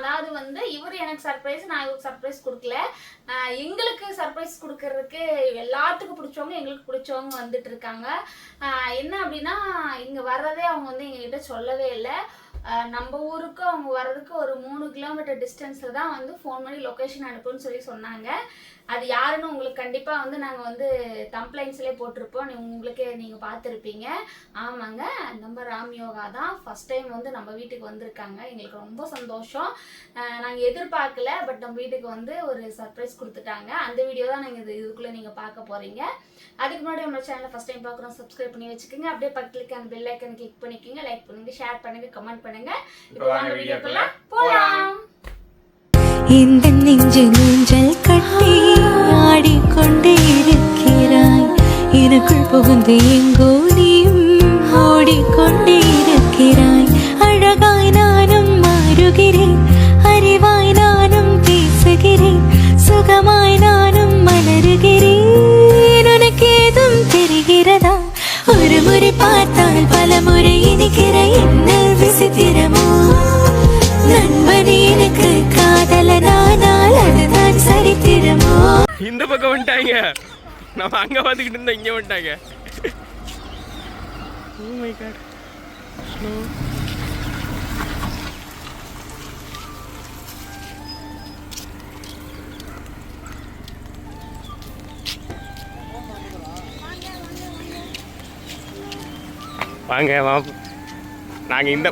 அதாவது வந்து இவர் எனக்கு சர்ப்ரைஸ் நான் இவருக்கு சர்ப்ரைஸ் கொடுக்கல. எங்களுக்கு சர்ப்ரைஸ் கொடுக்கறதுக்கு எல்லாத்துக்கும் பிடிச்சவங்க எங்களுக்கு பிடிச்சவங்க வந்துட்டு இருக்காங்க. என்ன அப்படின்னா இங்கே வர்றதே அவங்க வந்து எங்ககிட்ட சொல்லவே இல்லை. நம்ம ஊருக்கு அவங்க வர்றதுக்கு ஒரு மூணு கிலோமீட்டர் டிஸ்டன்ஸில் தான் வந்து ஃபோன் பண்ணி லொக்கேஷன் அனுப்புன்னு சொல்லி சொன்னாங்க. அது யாருன்னு உங்களுக்கு கண்டிப்பாக வந்து நாங்கள் வந்து கம்ப்ளைண்ட்ஸ்லேயே போட்டிருப்போம். நீ உங்களுக்கே நீங்கள் பார்த்துருப்பீங்க. ஆமாங்க நம்ம ராம் யோகா தான் ஃபஸ்ட் டைம் வந்து நம்ம வீட்டுக்கு வந்திருக்காங்க. எங்களுக்கு ரொம்ப சந்தோஷம். நாங்கள் எதிர்பார்க்கல பட் நம்ம வீட்டுக்கு வந்து ஒரு சர்ப்ரைஸ் கொடுத்துட்டாங்க. அந்த வீடியோ தான் நீங்கள் இது இதுக்குள்ளே நீங்கள் பார்க்க போகிறீங்க அதுக்கு முன்னாடி நம்ம சேனலை ஃபஸ்ட் டைம் பார்க்குறோம் சப்ஸ்கிரைப் பண்ணி வச்சுக்கோங்க. அப்படியே பக்கத்துக்கு அந்த பெல் ஐக்கன் கிளிக் பண்ணிக்கோங்க. லைக் பண்ணுங்கள் ஷேர் பண்ணுங்கள் கமெண்ட் பண்ணுங்க. இப்போ வாங்க வீடியோக்குள்ள போகலாம் இந்த நெஞ்சு நெஞ்சல் கட்டி ஆடிக்கொண்டே இருக்கிறாய். எனக்குள் புகுந்து எங்கோ நீயும் ஓடிக்கொண்டே இருக்கிறாய். அழகாய் நானும் இந்த பக்கம் வந்துட்டாங்க. நம்ம அங்க வந்துக்கிட்டு இருந்தோம் இங்க வந்துட்டாங்க. Oh my God. Snow. வாங்க வா. நாங்கள் இந்த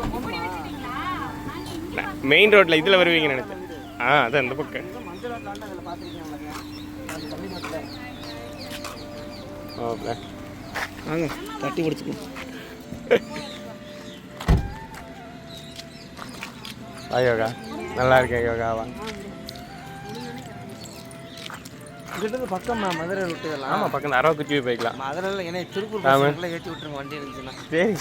மெயின் ரோட்டில் இதில் வருவீங்கன்னு நினைச்சேன். ஆ அதான் இந்த பக்கம். ஓகே வாங்க தட்டி முடிச்சுக்கோ வா யோகா நல்லா இருக்கேன் யோகா வாங்க இங்கிட்ட பக்கம் மதுரை ரூட்டு இதெல்லாம் ஆமாம் பக்கம் அரவ குச்சி போய்க்கலாம் மதுரையில் ஏன்னா திருப்பூர். பஸ்ஸுக்குள்ள ஏற்றி விட்டுருங்க வண்டி இருந்துச்சுன்னா சரி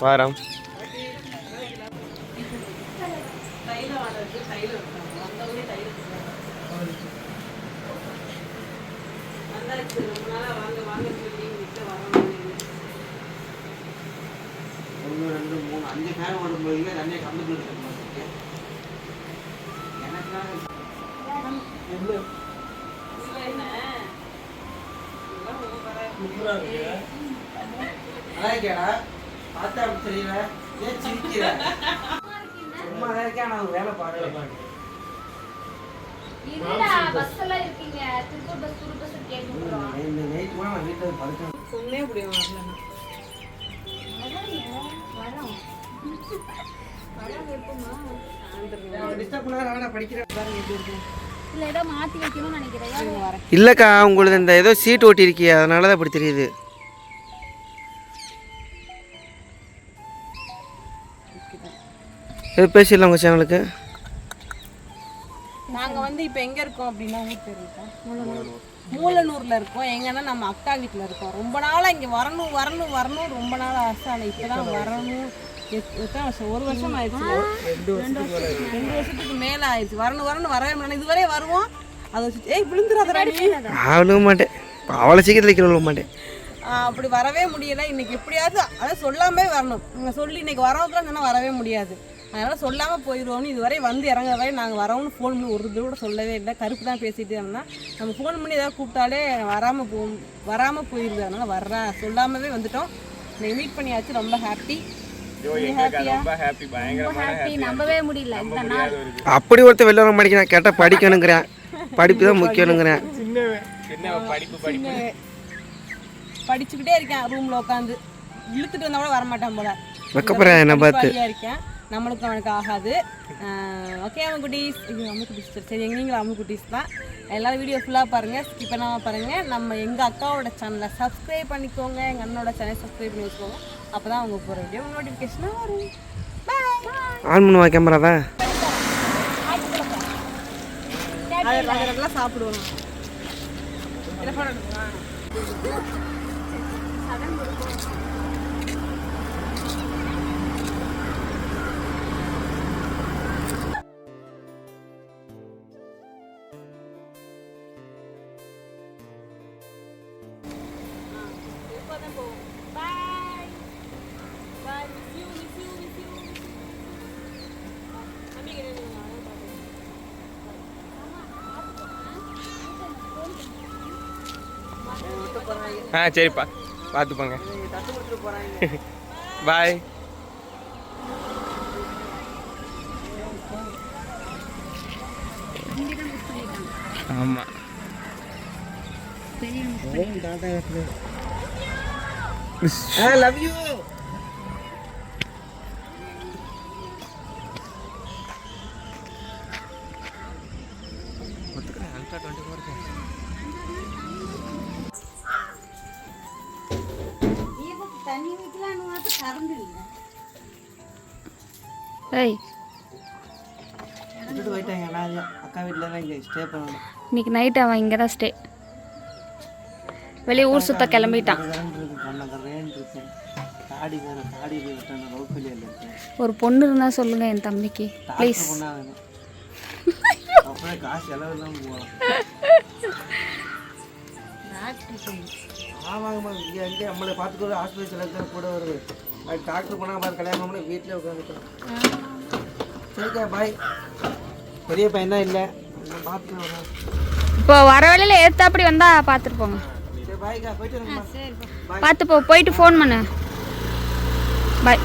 வாரம் ஒன்று ரெண்டு மூணு. அஞ்சு ஃபேன் ஓடும் போது தண்ணியை கலந்து போயிட்டு நல்லா இருக்கியாடா பார்த்தா அப்படி தெரியல. ஏன் சிரிக்கிற? சும்மா தான் இருக்கேன் நான் வேலை இல்லைக்கா உங்களுக்கு இந்த ஏதோ சீட் ஓட்டியிருக்கிய அதனால தான் இப்படி தெரியுது. எது பேசிடலாம் உங்கள் சேனலுக்கு. நாங்க வந்து இப்போ எங்க இருக்கோம் அப்படின்னா ஊர் பேர் இருக்கோம் மூலனூர்ல இருக்கோம். எங்கன்னா நம்ம அக்கா வீட்ல இருக்கோம். ரொம்ப நாளா இங்க வரணும் வரணும் வரணும். ரொம்ப நாள் ஆசை. ஆனா இப்பதான் வரணும். எத்- எத்தனை வருஷம்? ஒரு வருஷம் ஆயிடுச்சு. ரெண்டு வருஷம் ரெண்டு வருஷத்துக்கு மேல ஆயிடுச்சு. வரணும் வரணும் வரவே முடியல இதுவரை வருவோம். அதை வச்சு ஏய் விழுந்துடாதடா நீ அவ்வளோ மாட்டேன். அவ்வளோ சீக்கிரத்தில் விழ மாட்டேன். அப்படி வரவே முடியல. இன்னைக்கு எப்படியாவது அதை சொல்லாமே வரணும். நீங்க சொல்லி இன்னைக்கு வரவங்களாம் வரவே முடியாது. அதனால சொல்லாம போயிடுவோம்னு இதுவரை வந்து இறங்குற வரை நாங்கள் வரோம்னு ஃபோன் பண்ணி ஒரு தடவை கூட சொல்லவே இல்லை. கருப்பு தான் பேசிட்டு இருந்தோம் நம்ம ஃபோன் பண்ணி ஏதாவது கூப்பிட்டாலே வராம போ வராம போயிடுது அதனால வர்றா. சொல்லாமவே வந்துட்டோம். இன்னைக்கு மீட் பண்ணியாச்சு. ரொம்ப ஹாப்பி ரொம்ப ஹாப்பி பயங்கரமான ஹாப்பி நம்பவே முடியல. இந்த நாள். அப்படி ஒருத்தர் வெளில வர மாட்டேங்கிறான். கேட்டால் படிக்கணுங்கிறேன். படிப்பு தான் படிப்பு படிச்சுக்கிட்டே இருக்கேன். ரூம்ல உட்காந்து. இழுத்துட்டு வந்தா கூட வரமாட்டான் போல. வெக்கப்படுறேன் என்னை பார்த்து. இருக்கேன். நம்மளுக்கும் அவனுக்கு ஆகாது. ஓகே அம்மு குட்டீஸ் இது அம்மு குட்டீஸ் சரி, நீங்களும் அம்மு குட்டீஸ் தான் எல்லாரும் வீடியோ ஃபுல்லாக பாருங்கள் ஸ்கிப் பண்ணாமல் பாருங்கள் நம்ம எங்கள் அக்காவோட சேனலை சப்ஸ்கிரைப் பண்ணிக்கோங்க. எங்கள் அண்ணனோட சேனலை சப்ஸ்கிரைப் பண்ணி வச்சுக்கோங்க. அப்போ தான் அவங்க போகிற வீடியோ நோட்டிஃபிகேஷனாக வரும். ஆன் பண்ணுவா கேமராவை அதெல்லாம் சாப்பிடுவோம் என்ன பண்ணணுமா தான் போவோம் bye bye miss you miss you miss you ஆ சரிப்பா பார்த்துப்பாங்க பாய் ஆமாம் டாட்டா ஐ லவ் யூ இன்னைக்கு நைட் அவன் இங்கே தான் ஸ்டே வெளியே ஊர் சுத்த கிளம்பிட்டான். ஒரு பொண்ணு இருந்தா சொல்லுங்க என் தம்பிக்கு. ப்ளீஸ் ஆமாங்கம்மா இங்கே அங்கே நம்மளை பார்த்துக்கோ ஹாஸ்பிட்டல் செலவு கூட வருது அது டாக்டர் போனால் பார்த்து கல்யாணம் பண்ணி வீட்டில் உட்காந்துக்கலாம் சரிக்கா பாய் பெரிய பையன் தான் இல்லை பார்த்து வரேன் இப்போ வர வழியில ஏத்தாப்படி வந்தா பார்த்துட்டு போங்க. பாய்க்கா போயிட்டு பார்த்து போ போயிட்டு ஃபோன் பண்ணு. பாய்